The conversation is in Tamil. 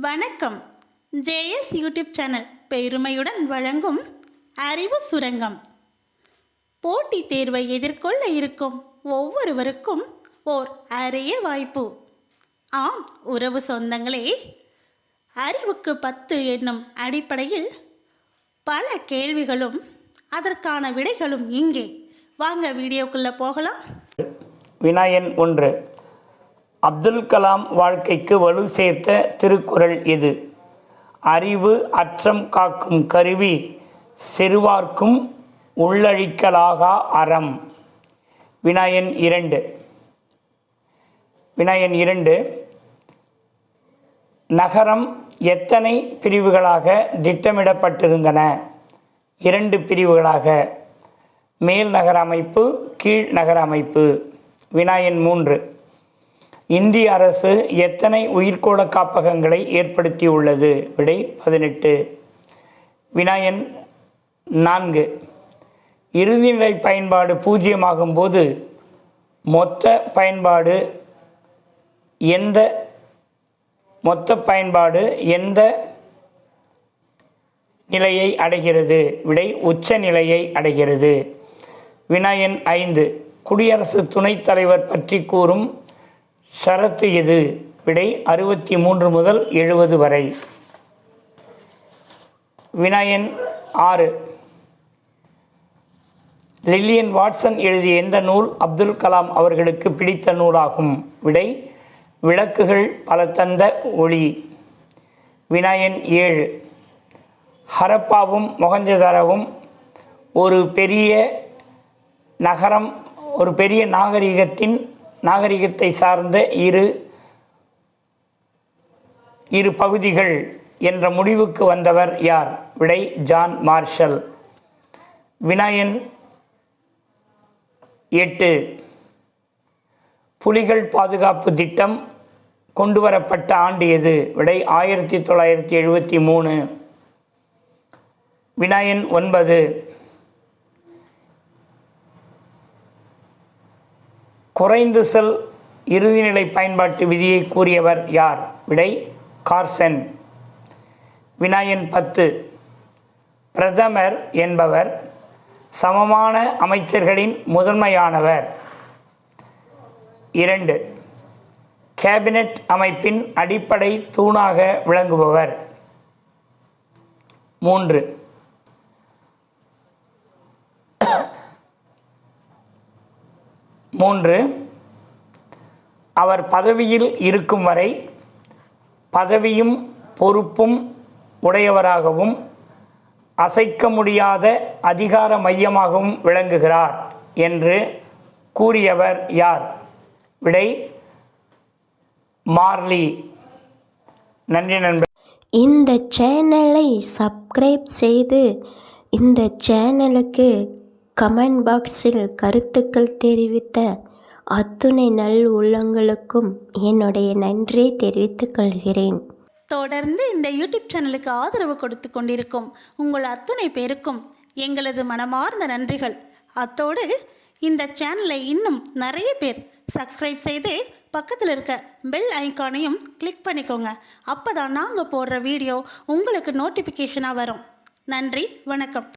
வணக்கம். ஜேஎஸ் யூடியூப் சேனல் பெருமையுடன் வழங்கும் அறிவு சுரங்கம். போட்டித் தேர்வை எதிர்கொள்ள இருக்கும் ஒவ்வொருவருக்கும் ஓர் அரிய வாய்ப்பு. ஆம் உறவு சொந்தங்களே அறிவுக்கு பத்து என்னும் அடிப்படையில் பல கேள்விகளும் அதற்கான விடைகளும் இங்கே. வாங்க வீடியோக்குள்ளே போகலாம். வினாயன் ஒன்று. அப்துல் கலாம் வாழ்க்கைக்கு வலு சேர்த்த திருக்குறள் இது. அறிவு அற்றம் காக்கும் கருவி செருவார்க்கும் உள்ளழிக்கலாகா அறம். வினாயன் இரண்டு. வினாயன் இரண்டு. நகரம் எத்தனை பிரிவுகளாக திட்டமிடப்பட்டிருந்தன? இரண்டு பிரிவுகளாக. மேல் நகர அமைப்பு கீழ் நகர அமைப்பு. வினாயன் மூன்று. இந்திய அரசு எத்தனை உயிர்கோள காப்பகங்களை ஏற்படுத்தியுள்ளது? விடை பதினெட்டு. வினாயன் நான்கு. இறுதிநிலை பயன்பாடு பூஜ்ஜியமாகும் போது மொத்த பயன்பாடு எந்த மொத்த பயன்பாடு எந்த நிலையை அடைகிறது? விடை உச்ச நிலையை அடைகிறது. வினாயன் ஐந்து. குடியரசு துணைத் தலைவர் பற்றி கூறும் சரத்து எது? விடை அறுபத்தி மூன்று முதல் எழுபது வரை. வினாயன் ஆறு. லில்லியன் வாட்சன் எழுதிய எந்த நூல் அப்துல் கலாம் அவர்களுக்கு பிடித்த நூலாகும்? விடை விளக்குகள் பல தந்த ஒளி. வினாயன் ஏழு. ஹரப்பாவும் மொகஞ்சதாரவும் ஒரு பெரிய நகரம் ஒரு பெரிய நாகரிகத்தின் நாகரிகத்தை சார்ந்த இரு இரு பகுதிகள் என்ற முடிவுக்கு வந்தவர் யார்? விடை ஜான் மார்ஷல். வினயன் எட்டு. புலிகள் பாதுகாப்பு திட்டம் கொண்டு வரப்பட்ட ஆண்டு எது? விடை ஆயிரத்தி தொள்ளாயிரத்தி எழுபத்தி மூணு. வினயன் ஒன்பது. குறைந்து செல் இறுதிநிலை பயன்பாட்டு விதியை கூறியவர் யார்? விடை கார்சன். வினாயன் பத்து. பிரதமர் என்பவர் சமமான அமைச்சர்களின் முதன்மையானவர். இரண்டு. கேபினெட் அமைப்பின் அடிப்படை தூணாக விளங்குபவர். மூன்று. மூன்று அவர் பதவியில் இருக்கும் வரை பதவியும் பொறுப்பும் உடையவராகவும் அசைக்க முடியாத அதிகார மையமாகவும் விளங்குகிறார் என்று கூறியவர் யார்? விடை மார்லி. நன்றி நண்பர் இந்த சேனலை சப்ஸ்கிரைப் செய்து இந்த சேனலுக்கு கமெண்ட் பாக்ஸில் கருத்துக்கள் தெரிவித்த அத்துணை நல் உள்ளங்களுக்கும் என்னுடைய நன்றியை தெரிவித்துக் கொள்கிறேன். தொடர்ந்து இந்த யூடியூப் சேனலுக்கு ஆதரவு கொடுத்து கொண்டிருக்கும் உங்கள் அத்துணை பேருக்கும் எங்களது மனமார்ந்த நன்றிகள். அத்தோடு இந்த சேனலை இன்னும் நிறைய பேர் சப்ஸ்கிரைப் செய்து பக்கத்தில் இருக்க பெல் ஐக்கானையும் கிளிக் பண்ணிக்கோங்க. அப்போ தான் நாங்கள் போடுற வீடியோ உங்களுக்கு நோட்டிஃபிகேஷனாக வரும். நன்றி வணக்கம்.